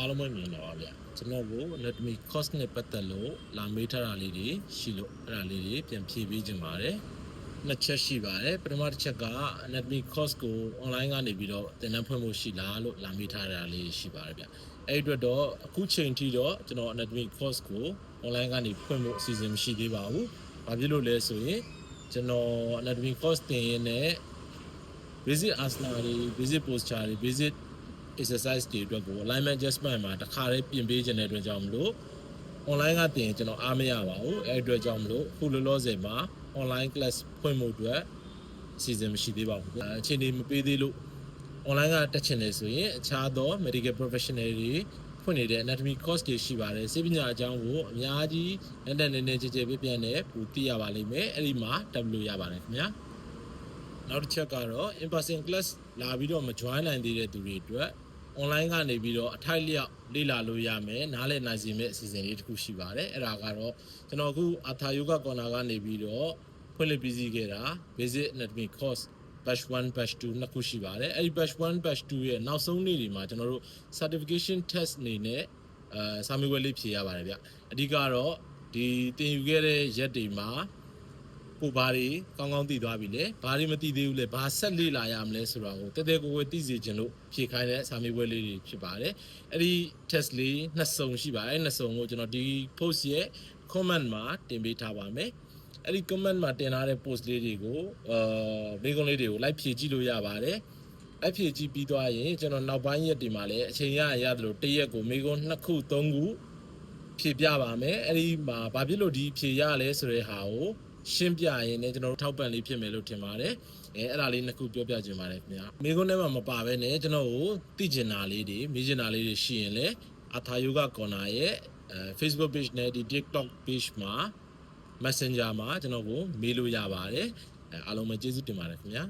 အားလုံးပဲမြင်တော့ပါဗျကျွန်တော်ကို anatomy course နဲ့ပတ်သက်လို့လာမေးထားတာလေးတွေရှိလို့အဲ့ဒါလေးတွေပြန်ဖြည့်ပေးခြင်းပါတယ်နှစ်ချက်ရှိပါတယ်ပထမတစ်ချက်က anatomy course ကို online ကနေပြီးတော့သင်တန်းဖွင့်ဖို့ရှိလားလို့လာမေးထားတာလေးရှိပါတယ်ဗျအဲ့ဒီအတွက်တော့အခုချိန်ထိတော့ကျွန်တော် anatomy course ကို online ကနေဖွင့်ဖို့အစီအစဉ်မရှိသေးပါဘူးဘာဖြစ်လို့လဲဆိုရင်ကျွန်တော် anatomy course သင်ရင်းနဲ့ basic asana တွေ basic posture တွေ basic exercise တွေအတွက်ကို alignment adjustment မှာတစ်ခါလေးပြင်ပေးခြင်းတဲ့အတွက်ကြောင့်မလို့ online ကတင်ကျွန်တော်အားမရပါဘူးအဲ့အတွက်ကြောင့်မလို့ခုလောလောဆယ်မှာ online class ဖွင့်မှုအတွက်အစီအစဉ်မရှိသေးပါဘူးအချိန်တွေမပေးသေးလို့ online ကတက်ချင်တယ်ဆိုရင်အခြားသော medical professional တွေဖွင့်နေတဲ့ anatomy course တွေရှိပါတယ်စေပညာအကြောင်းကိုအများကြီးလက်တက်နေနေကြည်ကြည်ပြပြနဲ့ပူသိရပါလိမ့်မယ်အဲ့ဒီမှာတက်လို့ရပါတယ်ခင်ဗျာနောက်တစ်ချက်ကတော့ in person class လာပြီးတော့မ join နိုင်သေးတဲ့သူတွေအတွက် online ကနေပြီးတော့အထိုက်လျောက်လေ့လာလို့ရမယ်နားလည်နိုင်စေမယ့်အစီအစဉ်လေးတစ်ခုရှိပါတယ်အဲ့ဒါကတော့ကျွန်တော်အခု Atha Yoga Corner ကနေပြီးတော့ဖွင့်လှစ်ပြီးစီးခဲ့တာ Basic Anatomy Course batch 1 batch 2နှစ်ခုရှိပါတယ်အဲ့ဒီ batch 1 batch 2ရဲ့နောက်ဆုံးနေ့တွေမှာကျွန်တော်တို့ certification test အနေနဲ့အဲစာမေးပွဲလေးဖြေရပါတယ်ဗျအဓိကတော့ဒီတင်ယူခဲ့တဲ့ရက်တွေမှာ ကိုဘာတွေကောင်းကောင်းသိသွားပြီလေဘာတွေမသိသေးဘူးလေဘာဆက်လေ့လာရမလဲဆိုတာကိုတဲတဲကိုကိုသိစေခြင်းလို့ဖြေခိုင်းတဲ့စာမေးပွဲလေးတွေဖြစ်ပါတယ်အဲ့ဒီ test လေးနှစ်စုံရှိပါတယ်အဲ့နှစ်စုံကိုကျွန်တော်ဒီ post ရဲ့ comment မှာတင်ပေးထားပါမယ်အဲ့ဒီ comment မှာတင်ထားတဲ့ post လေးတွေကိုအာမိကုန်းလေးတွေကို like ဖြည့်ကြည့်လို့ရပါတယ်လိုက်ဖြည့်ကြည့်ပြီးသွားရင်ကျွန်တော်နောက်ပိုင်းရက်တွေမှာလည်းအချိန်ရရရတယ်လို့တစ်ရက်ကိုမိကုန်းနှစ်ခုသုံးခုဖြေပြပါမယ်အဲ့ဒီမှာဘာဖြစ်လို့ဒီဖြေရလဲဆိုတဲ့ဟာကို ရှင်းပြရင်လည်းကျွန်တော်တို့ထောက်ပံ့လေးဖြစ်မယ်လို့ထင်ပါတယ်အဲအဲ့ဒါလေးနှစ်ခုပြောပြခြင်းပါတယ်ခင်ဗျာမိကုန်းထဲမှာမပါဘဲနဲ့ကျွန်တော်ကိုသိကျင်တာလေးတွေမေးကျင်တာလေးတွေရှိရင်လည်းအထာယောဂကော်နာရဲ့အဲ Facebook page နဲ့ဒီ TikTok page မှာ Messenger မှာကျွန်တော်ကိုမေးလို့ရပါတယ်အဲအားလုံးပဲကျေးဇူးတင်ပါတယ်ခင်ဗျာ